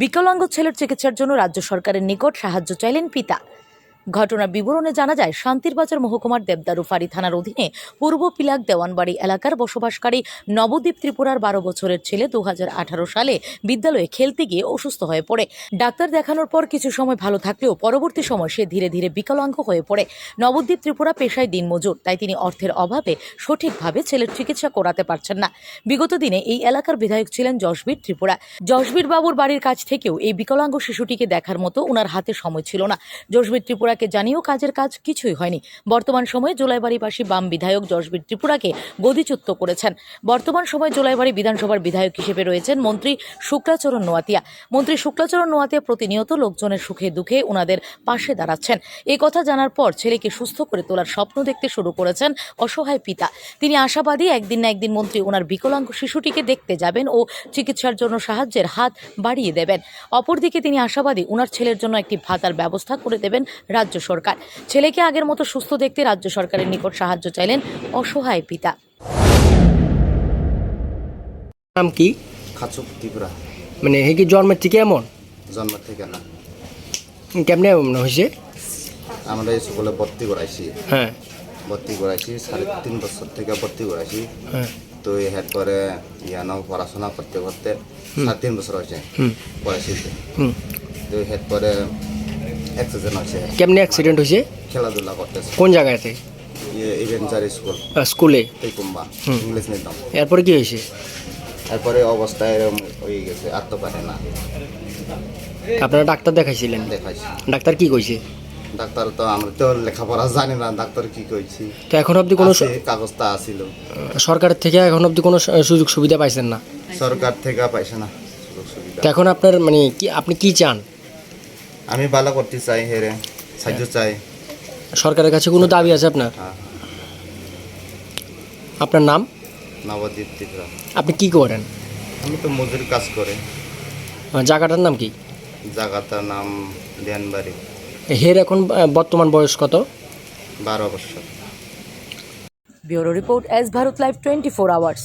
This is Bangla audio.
বিকলাঙ্গ ছেলের চিকিৎসার জন্য রাজ্য সরকারের নিকট সাহায্য চাইলেন পিতা। ঘটনার বিবরণে জানা যায় শান্তিরবাজার মহকুমার দেবদারু ফাঁড়ি থানার অধীনে পূর্ব পিলাক দেওয়ানবাড়ি এলাকার বসবাসকারী নবদ্বীপ ত্রিপুরার বারো বছরের ছেলে দুহাজার আঠারো সালে বিদ্যালয়ে খেলতে গিয়ে অসুস্থ হয়ে পড়ে। ডাক্তার দেখানোর পর কিছু সময় ভালো থাকলেও পরবর্তী সময় সে ধীরে ধীরে বিকলাঙ্গ হয়ে পড়ে। নবদ্বীপ ত্রিপুরা পেশায় দিনমজুর তাই তিনি অর্থের অভাবে সঠিকভাবে ছেলের চিকিৎসা করাতে পারছেন না। বিগত দিনে এই এলাকার বিধায়ক ছিলেন যশবীর ত্রিপুরা। যশবীর বাবুর বাড়ির কাছ থেকেও এই বিকলাঙ্গ শিশুটিকে দেখার মতো ওনার হাতে সময় ছিল না। যশবীর ত্রিপুরাকে জানিয়েও কাজের কাজ কিছুই হয়নি। বর্তমান সময়ে জোলাইবাড়িবাসী বাম বিধায়ক যশবীর ত্রিপুরাকে গদিচ্যুত করেছেন। বর্তমান সময়ে জোলাইবাড়ি বিধানসভার বিধায়ক হিসেবে রয়েছেন মন্ত্রী শুক্লাচরণ নোয়াতিয়া। মন্ত্রী শুক্লাচরণ নোয়াতিয়া প্রতিনিয়ত লোকজনের সুখে দুঃখে ওনাদের পাশে দাঁড়াচ্ছেন। এই কথা জানার পর ছেলেকে সুস্থ করে তোলার স্বপ্ন দেখতে শুরু করেছেন অসহায় পিতা। তিনি আশাবাদী একদিন না একদিন মন্ত্রী ওনার বিকলাঙ্গ শিশুটিকে দেখতে যাবেন ও চিকিৎসার জন্য সাহায্যের হাত বাড়িয়ে দেবেন। অপরদিকে তিনি আশাবাদী ওনার ছেলের জন্য একটি ভাতার ব্যবস্থা করে দেবেন রাজ্য সরকার। ছেলেকে আগের মতো সুস্থ দেখতে রাজ্য সরকারের নিকট সাহায্য চাইলেন অসহায় পিতা। নাম কি? খাচুক ত্রিপুরা। মানে হে কি জন্মের থেকে এমন? জন্ম থেকে না। কেমনে এমন হয়েছে? আমরা এই স্কুলে ভর্তি করাইছি। হ্যাঁ। ভর্তি করাইছি সাড়ে তিন বছর থেকে ভর্তি করাইছি। হ্যাঁ। তো এর পরে ইয়ানো পড়াশোনা করতে করতে সাড়ে তিন বছর হয়েছে হুম। পড়াইছি। হুম। তো এর পরে অ্যাক্সিডেন্ট হয়েছে। কেমনে অ্যাক্সিডেন্ট হয়েছে? খেলাধুলা করতেছে। কোন জায়গাতে ইভেঞ্চারি স্কুল। স্কুলে? তেকুম্বা ইংলিশ মিডিয়াম এরপরে কি হয়েছে? তারপরে অবস্থা এরকম হয়ে গেছে আর তো পারে না। আপনারা ডাক্তার দেখাইছিলেন? দেখাইছি। ডাক্তার কি কইছে? ডাক্তার তো আমরা তো লেখাপড়া জানি না ডাক্তার কি কইছি? তো এখন অবধি কোনো কাগজটা আসিল সরকারের থেকে এখন অবধি কোনো সুযোগ সুবিধা পাইছেন না? সরকার থেকে পাইছে না সুযোগ সুবিধা। তো এখন আপনার মানে কি আপনি কি চান? আমি ভালো করতে চাই হেরে সাহায্য চাই। সরকারের কাছে কোনো দাবি আছে আপনার? হ্যাঁ। আপনার নাম? নবদ্বীপ ত্রিপুরা আপনি কি করেন? আমি তো মজুরি কাজ করে। জায়গাটার নাম কি? জায়গাটার নাম ধ্যানবাড়ি হের এখন বর্তমান বয়স কত? বারো বছর। Bureau report S Bharat live twenty four hours.